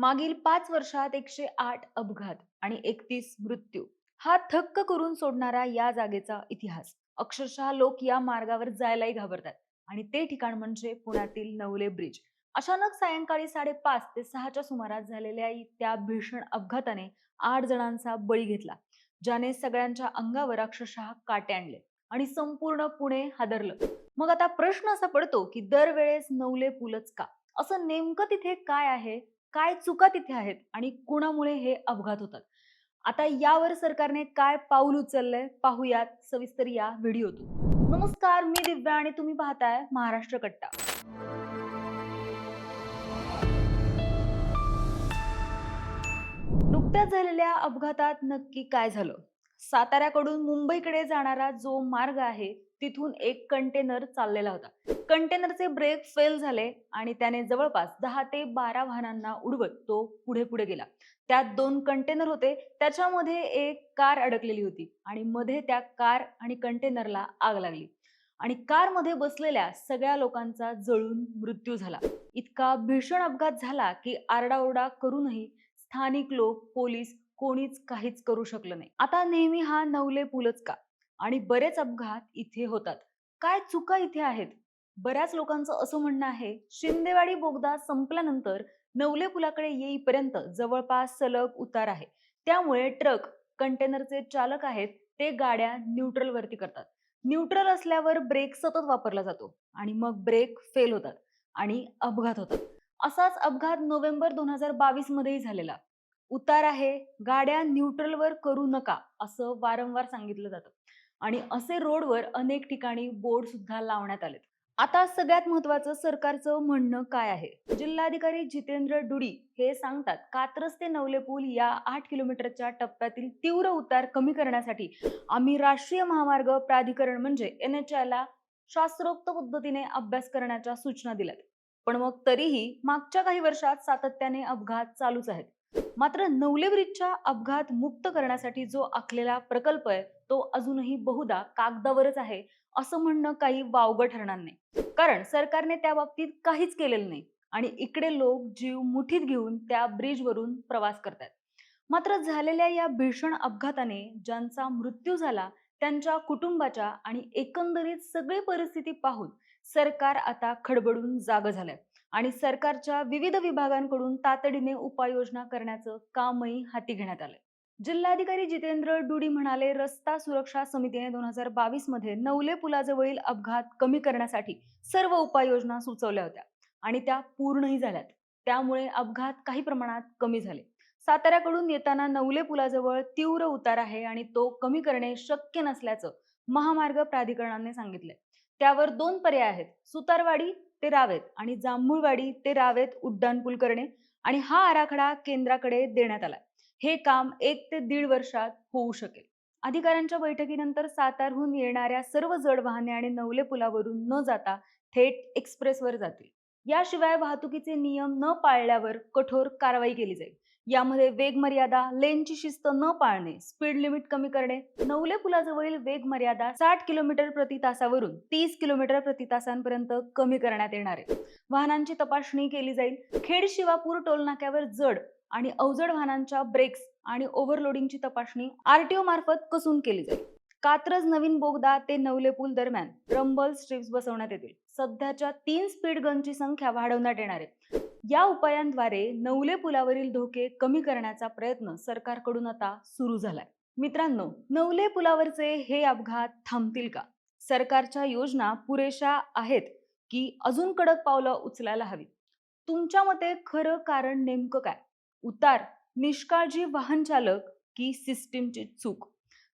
मागील पाच वर्षात एकशे आठ अपघात आणि एकतीस मृत्यू. हा थक्क करून सोडणारा या जागेचा इतिहास. अक्षरशः लोक या मार्गावर जायलाही घाबरतात. आणि ते ठिकाण म्हणजे पुण्यातील नवले ब्रिज. अचानक सायंकाळी साडेपाच ते सहाच्या सुमारास झालेल्या त्या भीषण अपघाताने आठ जणांचा बळी घेतला ज्याने सगळ्यांच्या अंगावर अक्षरशः काटे आणले आणि संपूर्ण पुणे हादरलं. मग आता प्रश्न असा पडतो की दरवेळेस नवले पुलच का? असं नेमकं तिथे काय आहे? काय चुका तिथे आहेत आणि कुणामुळे हे अपघात होतात. आता यावर सरकारने काय पाऊल उचललंय पाहूयात सविस्तर या व्हिडिओतून. नमस्कार मी दिव्या आणि तुम्ही पाहताय महाराष्ट्र कट्टा. नुकत्याच झालेल्या अपघातात नक्की काय झालं? साताऱ्याकडून मुंबईकडे जाणारा जो मार्ग आहे तिथून एक कंटेनर चाललेला होता. कंटेनरचे ब्रेक फेल झाले आणि त्याने जवळपास दहा ते बारा वाहनांना उडवत तो पुढे पुढे गेला. त्यात दोन कंटेनर होते त्याच्यामध्ये एक कार अडकलेली होती आणि मध्ये त्या कार आणि कंटेनरला आग लागली. आणि कारमध्ये बसलेल्या सगळ्या लोकांचा जळून मृत्यू झाला. इतका भीषण अपघात झाला की आरडाओरडा करूनही स्थानिक लोक पोलीस कोणीच काहीच करू शकलं नाही. आता नेहमी हा नवले पुलच का? आणि बरेच अपघात इथे होतात. काय चुका इथे आहेत? बऱ्याच लोकांचं असं म्हणणं आहे शिंदेवाडी बोगदा संपल्यानंतर नवले पुलाकडे येईपर्यंत जवळपास सलग उतार आहे. त्यामुळे ट्रक कंटेनरचे चालक आहेत ते गाड्या न्यूट्रल वरती करतात. न्यूट्रल असल्यावर ब्रेक सतत वापरला जातो आणि मग ब्रेक फेल होतात आणि अपघात होतात. असाच अपघात नोव्हेंबर दोन हजार बावीस मध्येही झालेला. उतार आहे गाड्या न्यूट्रलवर करू नका असं वारंवार सांगितलं जातं. आणि असे रोडवर अनेक ठिकाणी बोर्ड सुद्धा लावण्यात आलेत. आता सगळ्यात महत्वाचं सरकारचं म्हणणं काय आहे? जिल्हाधिकारी जितेंद्र डुडी हे सांगतात कात्रज ते नवले पूल या आठ किलोमीटरच्या टप्प्यातील तीव्र उतार कमी करण्यासाठी आम्ही राष्ट्रीय महामार्ग प्राधिकरण म्हणजे एन एच ला शास्त्रोक्त पद्धतीने अभ्यास करण्याच्या सूचना दिल्यात. पण मग तरीही मागच्या काही वर्षात सातत्याने अपघात चालूच आहेत. मात्र नवले ब्रिजच्या अपघात मुक्त करण्यासाठी जो आखलेला प्रकल्प आहे तो अजूनही बहुधा कागदावरच आहे असं म्हणणं काही वावगं ठरणार नाही. कारण सरकारने त्या बाबतीत काहीच केलेलं नाही आणि इकडे लोक जीव मुठीत घेऊन त्या ब्रिजवरून प्रवास करतात मात्र झालेल्या या भीषण अपघाताने ज्यांचा मृत्यू झाला त्यांच्या कुटुंबाच्या आणि एकंदरीत सगळी परिस्थिती पाहून सरकार आता खडबडून जाग झालंय. आणि सरकारच्या विविध विभागांकडून तातडीने उपाययोजना करण्याचं कामही हाती घेण्यात आलंय. जिल्हाधिकारी जितेंद्र डुडी म्हणाले रस्ता सुरक्षा समितीने दोन हजार बावीसमध्ये नवले पुलाजवळील अपघात कमी करण्यासाठी सर्व उपाययोजना सुचवल्या होत्या आणि त्या पूर्णही झाल्यात. त्यामुळे अपघात काही प्रमाणात कमी झाले. साताऱ्याकडून येताना नवले पुलाजवळ तीव्र उतार आहे आणि तो कमी करणे शक्य नसल्याचं महामार्ग प्राधिकरणाने सांगितलंय. त्यावर दोन पर्याय आहेत. सुतारवाडी ते रावेत आणि जांभूळवाडी ते रावेत उड्डाणपूल करणे आणि हा आराखडा केंद्राकडे देण्यात आलाय. हे काम एक ते दीड वर्षात होऊ शकेल. अधिकाऱ्यांच्या बैठकीनंतर सातारहून येणाऱ्या सर्व जड वाहने आणि नवले पुलावरून न जाता थेट एक्सप्रेसवर जातील. याशिवाय वाहतुकीचे नियम न पाळल्यावर कठोर कारवाई केली जाईल. यामध्ये वेग मर्यादा लेनची शिस्त न पाळणे स्पीड लिमिट कमी करणे नवले पुलाजवळील वेग मर्यादा साठ किलोमीटर प्रति तासावरून तीस किलोमीटर प्रति तासांपर्यंत कमी करण्यात येणार आहे. वाहनांची तपासणी केली जाईल. खेड शिवापूर टोलनाक्यावर जड आणि अवजड वाहनांच्या ब्रेक्स आणि ओव्हरलोडिंगची तपासणी आरटीओ मार्फत कसून केली जाईल. कात्रज नवीन बोगदा ते नवले पूल दरम्यान रंबल स्ट्रिप्स बसवण्यात येतील. सध्याच्या तीन स्पीड गनची संख्या वाढवण्यात येणार आहे. या उपायांद्वारे नवले पुलावरील धोके कमी करण्याचा प्रयत्न सरकारकडून आता सुरू झालाय. मित्रांनो नवले पुलावरचे हे अपघात थांबतील का? सरकारच्या योजना पुरेशा आहेत की अजून कडक पावलं उचलायला हवी? तुमच्या मते खरं कारण नेमकं काय? उतार निष्काळजी वाहन चालक की सिस्टीमची चूक?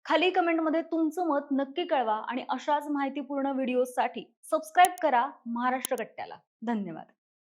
खाली कमेंटमध्ये तुमचं मत नक्की कळवा आणि अशाच माहितीपूर्ण व्हिडिओसाठी सबस्क्राईब करा महाराष्ट्र कट्ट्याला धन्यवाद.